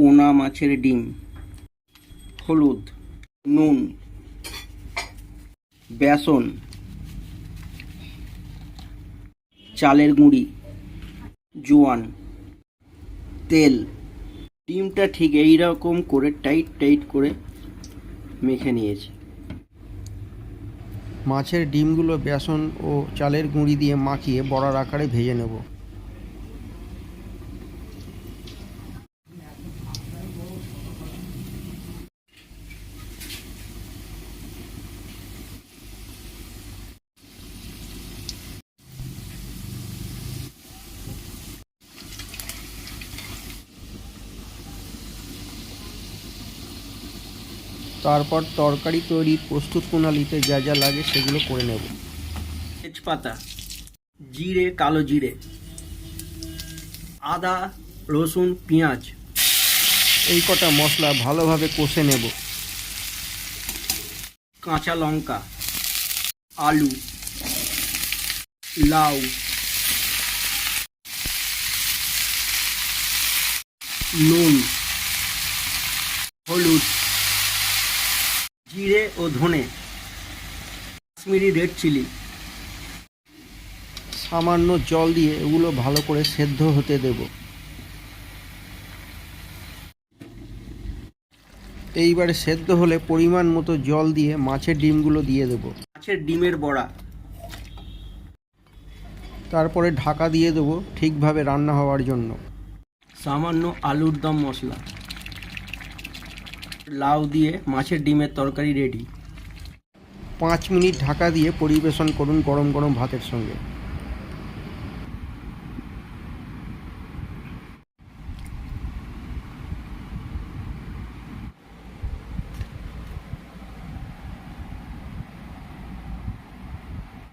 পোনা মাছের ডিম। হলুদ, নুন, বেসন, চালের গুঁড়ি, জোয়ান, তেল। ডিমটা ঠিক এই রকম করে টাইট টাইট করে মেখে নিয়েছি। মাছের ডিমগুলো বেসন ও চালের গুঁড়ি দিয়ে মাখিয়ে বড়ার আকারে ভেজে নেব। তারপর তরকারি তৈরির প্রস্তুত প্রণালীতে যা যা লাগে সেগুলো করে নেব। তেজপাতা জিরে কালো জিরে আদা রসুন পেঁয়াজ। এই কটা মশলা ভালোভাবে কষে নেব। কাঁচা লঙ্কা আলু লাউ নুন হলুদ ও ধনে। Kashmiri red chilli. সামান্য জল দিয়ে এগুলো ভালো করে সেদ্ধ হতে দেব। এইবারে সেদ্ধ হলে পরিমাণ মতো জল দিয়ে মাছের ডিমগুলো দিয়ে দেব। মাছের ডিমের বড়া। তারপরে ঢাকা দিয়ে দেবো ঠিকভাবে রান্না হওয়ার জন্য। সামান্য আলুর দম মশলা। লাউ দিয়ে মাছের ডিমের তরকারি রেডি পাঁচ মিনিট ঢাকা দিয়ে পরিবেশন করুন গরম গরম ভাতের সঙ্গে।